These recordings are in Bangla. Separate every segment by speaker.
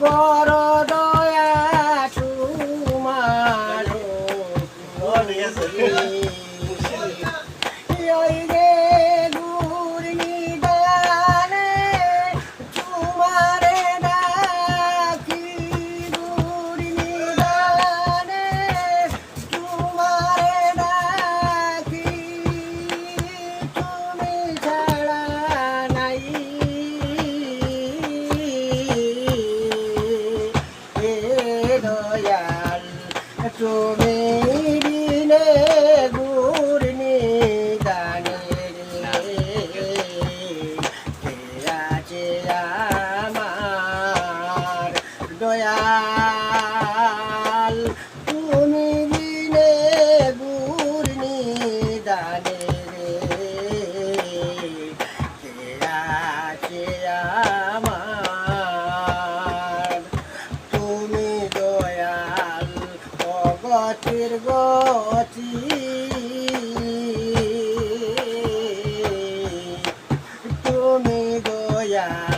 Speaker 1: কর দয়া তোমার দয়াল তুমি দিলে গুরনি দানে আমার তুমি দয়াল অগতির গতি। তুমি দয়াল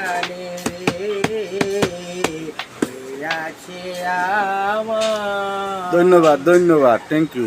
Speaker 1: জানে
Speaker 2: ধন্যবাদ ধন্যবাদ থ্যাংক ইউ